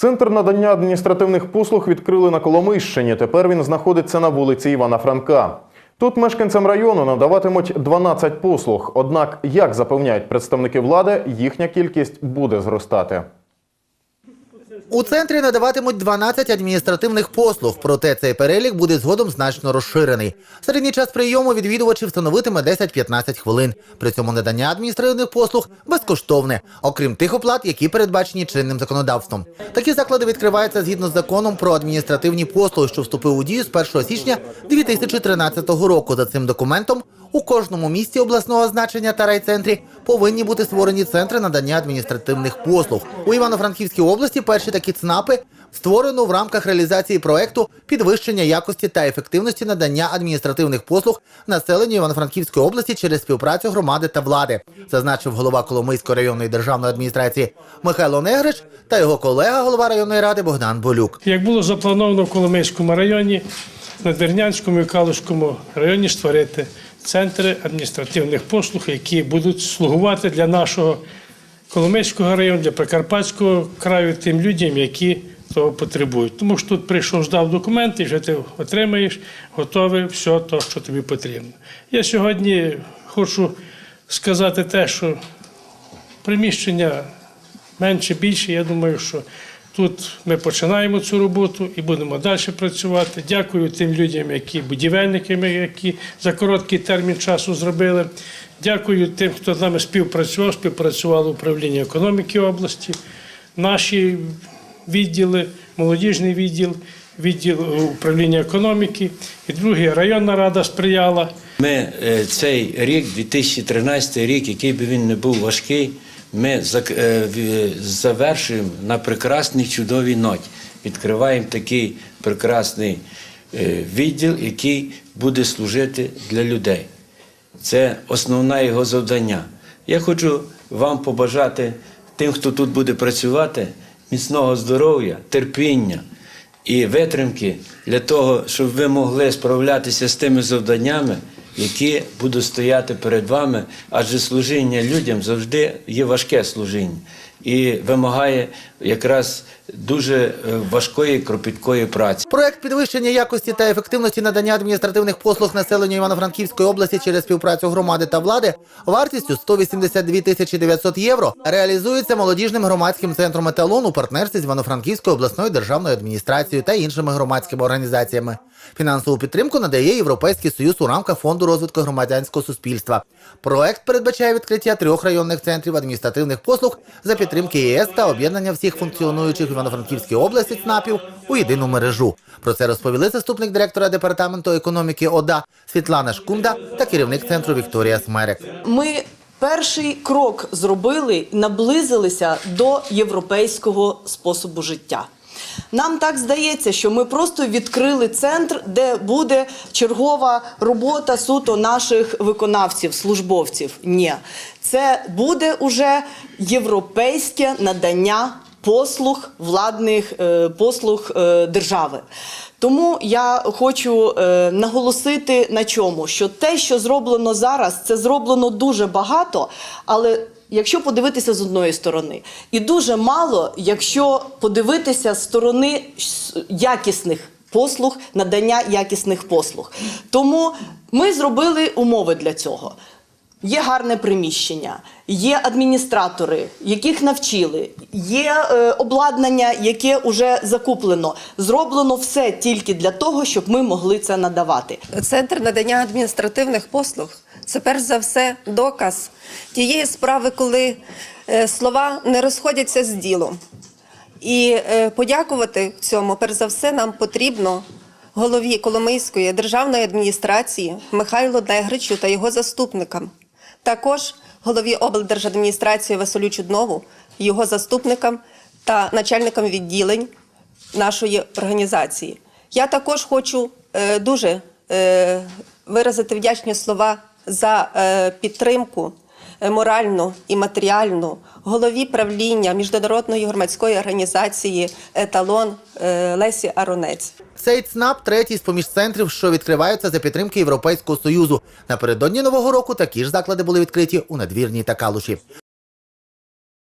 Центр надання адміністративних послуг відкрили на Коломийщині. Тепер він знаходиться на вулиці Івана Франка. Тут мешканцям району надаватимуть 12 послуг. Однак, як запевняють представники влади, їхня кількість буде зростати. У центрі надаватимуть 12 адміністративних послуг, проте цей перелік буде згодом значно розширений. Середній час прийому відвідувачів становитиме 10-15 хвилин. При цьому надання адміністративних послуг безкоштовне, окрім тих оплат, які передбачені чинним законодавством. Такі заклади відкриваються згідно з законом про адміністративні послуги, що вступив у дію з 1 січня 2013 року. За цим документом у кожному місті обласного значення та райцентрі повинні бути створені центри надання адміністративних послуг. У Івано-Франківській області перші такі ЦНАПи створено в рамках реалізації проекту підвищення якості та ефективності надання адміністративних послуг населенню Івано-Франківської області через співпрацю громади та влади, зазначив голова Коломийської районної державної адміністрації Михайло Негрич та його колега, голова районної ради Богдан Болюк. Як було заплановано в Коломийському районі, на Дернянському і Калуському районі створити центри адміністративних послуг, які будуть слугувати для нашого Коломийського району, для Прикарпатського краю тим людям, які того потребують. Тому що тут прийшов, здав документи, вже ти отримаєш готове все те, що тобі потрібно. Я сьогодні хочу сказати те, що приміщення менше більше. Я думаю, що тут ми починаємо цю роботу і будемо далі працювати. Дякую тим людям, які будівельниками, які за короткий термін часу зробили. Дякую тим, хто з нами співпрацював, співпрацювало управління економіки області, наші відділи, молодіжний відділ, відділ управління економіки і другий районна рада сприяла. Ми е, цей рік, 2013 рік, який би він не був важкий, ми е, в- завершуємо на прекрасній чудовій ноті. Відкриваємо такий прекрасний е, відділ, який буде служити для людей. Це основне його завдання. Я хочу вам побажати тим, хто тут буде працювати, міцного здоров'я, терпіння і витримки для того, щоб ви могли справлятися з тими завданнями, які будуть стояти перед вами, адже служіння людям завжди є важке служіння і вимагає якраз дуже е, важкої кропіткої праці. Проект підвищення якості та ефективності надання адміністративних послуг населенню Івано-Франківської області через співпрацю громади та влади вартістю 182 тисячі 900 євро реалізується молодіжним громадським центром «Еталон» у партнерстві з Івано-Франківською обласною державною адміністрацією та іншими громадськими організаціями. Фінансову підтримку надає Європейський Союз у рамках Фонду розвитку громадянського суспільства. Проект передбачає відкриття трьох районних центрів адміністративних послуг за підтримки ЄС та об'єднання всіх функціонуючих Івано-Франківській області ЦНАПів у єдину мережу. Про це розповіли заступник директора департаменту економіки ОДА Світлана Шкунда та керівник центру Вікторія Смерек. Ми перший крок зробили, наблизилися до європейського способу життя. Нам так здається, що ми просто відкрили центр, де буде чергова робота суто наших виконавців, службовців. Ні, це буде уже європейське надання послуг владних е, послуг е, держави. Тому я хочу е, наголосити на чому, що те, що зроблено зараз, це зроблено дуже багато, але якщо подивитися з одної сторони, і дуже мало, якщо подивитися з сторони якісних послуг, надання якісних послуг. Тому ми зробили умови для цього. Є гарне приміщення, є адміністратори, яких навчили, є е, обладнання, яке вже закуплено. Зроблено все тільки для того, щоб ми могли це надавати. Центр надання адміністративних послуг це перш за все доказ тієї справи, коли е, слова не розходяться з ділом. І е, подякувати цьому, перш за все, нам потрібно голові Коломийської державної адміністрації Михайлу Негричу та його заступникам. Також голові облдержадміністрації Василю Чуднову, його заступникам та начальникам відділень нашої організації. Я також хочу е, дуже е, виразити вдячні слова за е, підтримку е, моральну і матеріальну голові правління міжнародної громадської організації Еталон е, Лесі Аронець. Цей ЦНАП третій з поміж центрів, що відкриваються за підтримки Європейського Союзу. Напередодні нового року такі ж заклади були відкриті у надвірній та калуші.